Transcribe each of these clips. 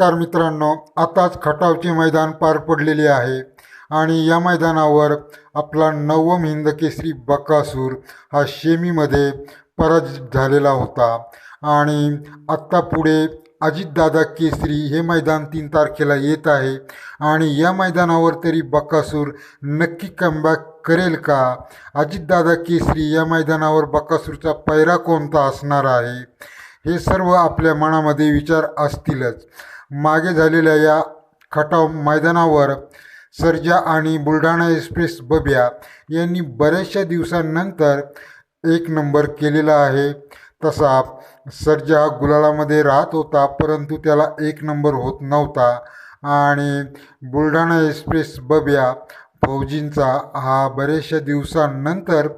तर मित्रांनो आताच खटावचे मैदान पार पडलेले आहे आणि या मैदानावर आपला नवम हिंद केसरी बकासूर हा शेमीमध्ये पराजित झालेला होता. आणि आत्ता पुढे अजितदादा केसरी हे मैदान तीन तारखेला येत आहे. आणि या मैदानावर तरी बकासूर नक्की कमबॅक करेल का? अजितदादा केसरी या मैदानावर बकासूरचा पैरा कोणता असणार आहे? हे सर्व आपल्या मनामध्ये विचार असतीलच. मागे झालेल्या या खटाव मैदानावर सर्जा आणि बुलढाणा एक्सप्रेस बब्या यांनी बऱ्याचशा दिवसांनंतर एक नंबर केलेला आहे. तसा सर्जा हा गुलालामध्ये राहत होता परंतु त्याला एक नंबर होत नव्हता. आणि बुलढाणा एक्सप्रेस बब्या फौजींचा हा बऱ्याचशा दिवसांनंतर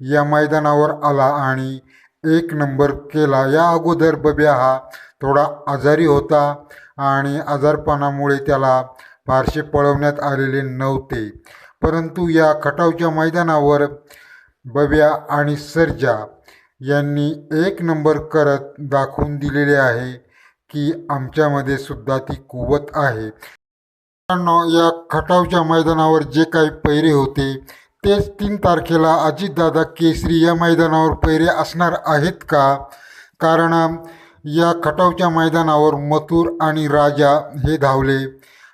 या मैदानावर आला आणि एक नंबर केला. या अगोदर बब्या हा थोडा आजारी होता आणि आजारपणामुळे त्याला फारसे पळवण्यात आलेले नव्हते. परंतु या खटावच्या मैदानावर बब्या आणि सर्जा यांनी एक नंबर करत दाखवून दिलेले आहे की आमच्यामध्ये सुद्धा ती कुवत आहे. या खटावच्या मैदानावर जे काही पैरे होते तेच तीन तारखेला अजितदादा केसरी या मैदानावर पैरे असणार आहेत का? कारण या खटावच्या मैदानावर मथुर आणि राजा हे धावले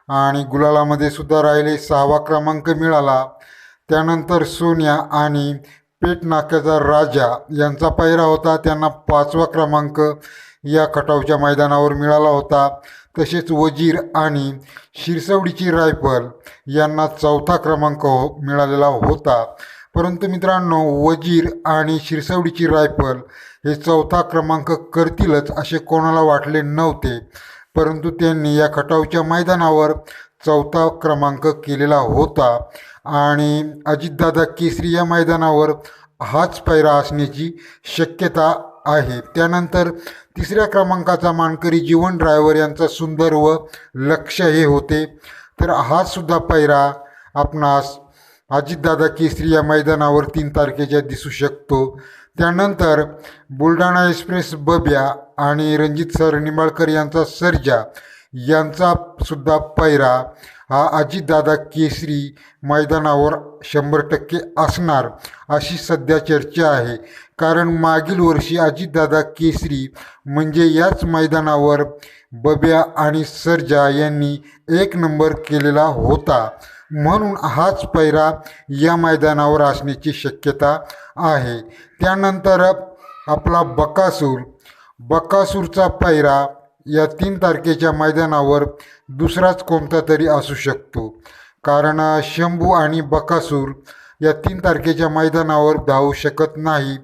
आणि गुलालामध्ये सुद्धा राहिले सहावा क्रमांक मिळाला. त्यानंतर सोन्या आणि पेट नाक्याचा राजा यांचा पैरा होता. त्यांना पाचवा क्रमांक या खटावच्या मैदानावर मिळाला होता. तसेच वजीर आणि शिरसवडीची रायफल यांना चौथा क्रमांक हो मिळालेला होता. परंतु मित्रांनो वजीर आणि शिरसवडीची रायफल हे चौथा क्रमांक करतीलच असे कोणाला वाटले नव्हते. परंतु त्यांनी या खटावच्या मैदानावर चौथा क्रमांक केलेला होता आणि अजितदादा केसरी या मैदानावर हाच पैरा असण्याची शक्यता आहे. त्यानंतर तिसऱ्या क्रमांकाचा मानकरी जीवन ड्रायव्हर यांचा सुंदर व लक्ष हे होते. तर हा सुद्धा पैरा आपणास अजितदादा केसरी या मैदानावर तीन तारखेच्या दिसू शकतो. त्यानंतर बुलढाणा एक्सप्रेस बब्या आणि रणजित सर निंबाळकर यांचा सर्जा यांचा सुद्धा पैरा हा अजितदादा केसरी मैदानावर शंभर टक्के असणार अशी सध्या चर्चा आहे. कारण मागील वर्षी अजितदादा केसरी म्हणजे याच मैदानावर बब्या आणि सर्जा यांनी एक नंबर केलेला होता. म्हणून हाच पैरा या मैदानावर असण्याची शक्यता आहे. त्यानंतर आपला बकासूर. बकासूरचा पैरा या तीन तारखेच्या मैदानावर दुसराच कोणता तरी असू शकतो. कारण शंभू आणि बकासूर या तीन तारखेच्या मैदानावर धावू शकत नाही.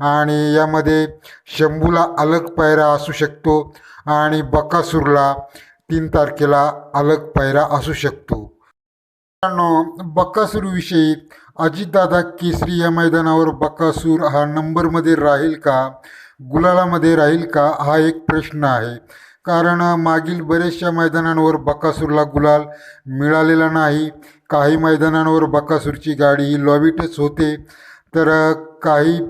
आणि यामध्ये शंभूला अलग पायरा असू शकतो आणि बकासूरला तीन तारखेला अलग पायरा असू शकतो. मित्रांनो बकासूरविषयी अजितदादा केसरी या मैदानावर बकासूर हा नंबरमध्ये राहील का? गुलालामध्ये राहील का? हा एक प्रश्न आहे. कारण मागील बऱ्याचशा मैदानांवर बकासूरला गुलाल मिळालेला नाही. काही मैदानांवर बकासूरची गाडी ही लॉबीटच होते. तर काही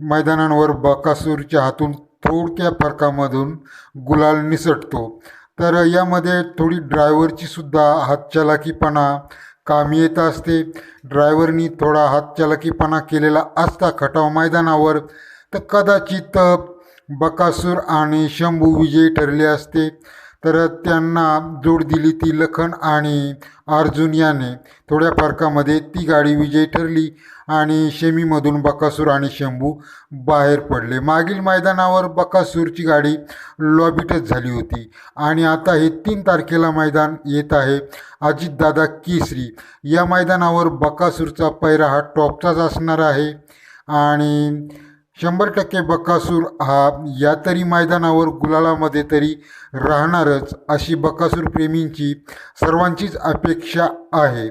मैदानांवर बकासूरच्या हातून थोडक्या फरकामधून गुलाल निसटतो. तर यामध्ये थोडी ड्रायव्हरची सुद्धा हातचलाकीपणा कामी येत असते. ड्रायव्हरनी थोडा हातचलाकीपणा केलेला असता खटाव मैदानावर. तर कदाचित बकासूर आणि शंभू विजयी ठरले असते. तर त्यांना जोड दिली ती लखन आणि अर्जुन याने. थोड्या फरकामध्ये ती गाडी विजयी ठरली आणि शेमीमधून बकासूर आणि शंभू बाहेर पडले. मागील मैदानावर बकासूरची गाडी लॉबिटच झाली होती. आणि आता हे तीन तारखेला मैदान येत आहे. अजितदादा केसरी. या मैदानावर बकासूरचा पैरा हा टॉपचाच असणार आहे. आणि शंभर टक्के बकासूर हा या तरी मैदानावर गुलालामध्ये तरी राहणारच अशी बकासूर प्रेमींची सर्वांचीच अपेक्षा आहे.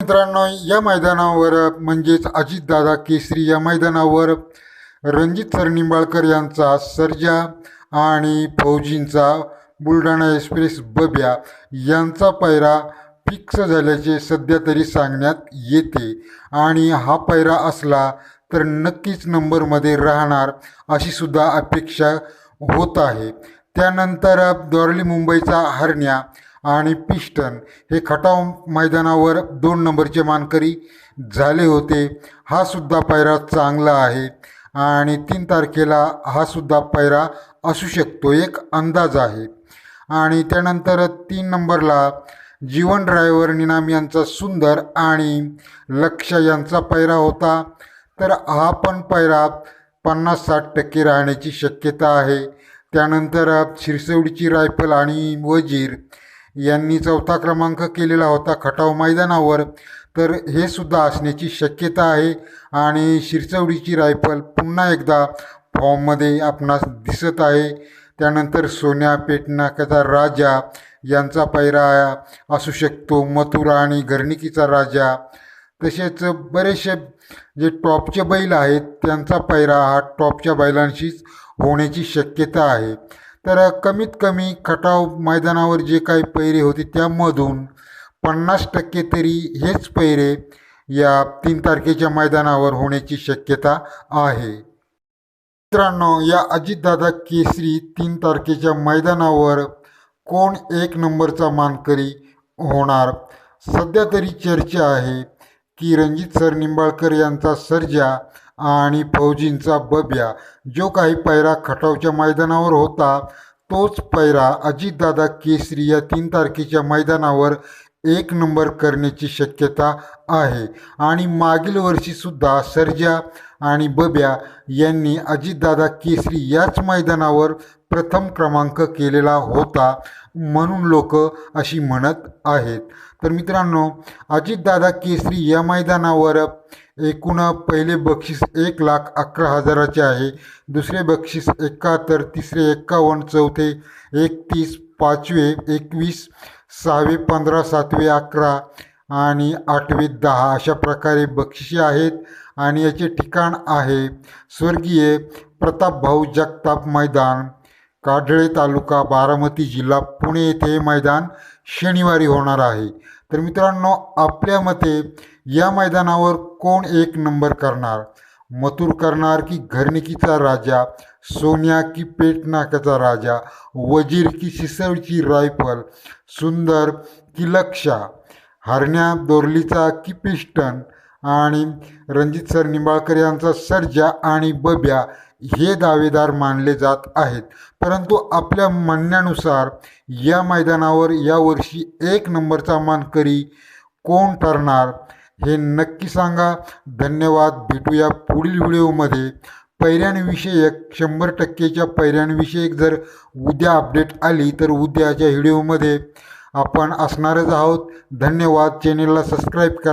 मित्रांनो या मैदानावर म्हणजेच अजितदादा केसरी या मैदानावर रणजित सर निंबाळकर यांचा सर्जा आणि फौजींचा बुलढाणा एक्सप्रेस बब्या यांचा पैरा फिक्स झाल्याचे सध्या तरी सांगण्यात येते. आणि हा पैरा असला तर नक्कीच नंबरमध्ये राहणार अशी सुद्धा अपेक्षा होत आहे. त्यानंतर दोरली मुंबईचा हरण्या आणि पिस्टन हे खटाव मैदानावर दोन नंबरचे मानकरी झाले होते. हा सुद्धा पैरा चांगला आहे आणि तीन तारखेला हा सुद्धा पैरा असू शकतो एक अंदाज आहे. आणि त्यानंतर तीन नंबरला जीवन ड्रायव्हर निनाम यांचा सुंदर आणि लक्ष यांचा पैरा होता. तर हा पण पैरा पन्नास साठ टक्के राहण्याची शक्यता आहे. त्यानंतर शिरसवडीची रायफल आणि वजीर यांनी चौथा क्रमांक केलेला होता खटाव मैदानावर. तर हे सुद्धा असण्याची शक्यता आहे आणि शिरसवडीची रायफल पुन्हा एकदा फॉर्ममध्ये आपणास दिसत आहे. त्यानंतर सोन्या पेटनाकाचा राजा यांचा पैरा असू शकतो. मथुरा आणि घरणिकीचा राजा तसेच बरेचसे जे टॉपचे बैल आहेत त्यांचा पैरा हा टॉपच्या बैलांशीच होण्याची शक्यता आहे. तर कमीत कमी खटाव मैदानावर जे काही पैरे होते त्यामधून पन्नास टक्के तरी हेच पैरे या तीन तारखेच्या मैदानावर होण्याची शक्यता आहे. मित्रांनो या अजितदादा केसरी तीन तारखेच्या मैदानावर कोण एक नंबरचा मानकरी होणार? सध्या तरी चर्चा आहे. की रणजित सर निंबाळकर यांचा सर्जा आणि फौजींचा बब्या जो काही पैरा खटावच्या मैदानावर होता तोच पैरा अजितदादा केसरी या तीन तारखेच्या मैदानावर एक नंबर करण्याची शक्यता आहे. आणि मागील वर्षीसुद्धा सर्जा आणि बब्या यांनी अजितदादा केसरी याच मैदानावर प्रथम क्रमांक केलेला होता म्हणून लोक अशी म्हणत आहेत. तर मित्रांनो अजितदादा केसरी या मैदानावर एकूण पहिले बक्षीस एक लाख अकरा हजाराचे आहे. दुसरे बक्षीस एकाहत्तर तिसरे एक्कावन्न चौथे एकतीस पाचवे एकवीस सहावे पंधरा सातवे अकरा आणि आठवे दहा अशा प्रकारे बक्षिसे आहेत आणि याचे ठिकाण आहे स्वर्गीय प्रतापभाऊ जगताप मैदान काढळे तालुका बारामती जिल्हा पुणे येथे हे मैदान शनिवारी होणार आहे. तर मित्रांनो आपल्या मते या मैदानावर कोण एक नंबर करणार? मथुर करणार की घरणिकीचा राजा सोन्या की पेटनाकाचा राजा वजीर की सिसळची रायफल सुंदर की लक्षा हरण्या दोरलीचा की पिस्टन आणि रणजित सर निंबाळकर यांचा सर्जा आणि बब्या हे दावेदार मानले जात आहेत. परंतु आपल्या म्हणण्यानुसार या मैदानावर यावर्षी एक नंबरचा मानकरी कोण ठरणार हे नक्की सांगा. धन्यवाद. भेटूया पुढील व्हिडिओमध्ये. पैऱ्यांविषयक शंभर टक्केच्या पैऱ्यांविषयक जर उद्या अपडेट आली तर उद्याच्या व्हिडिओमध्ये आपण असणारच आहोत. धन्यवाद. चॅनेलला सबस्क्राईब करा.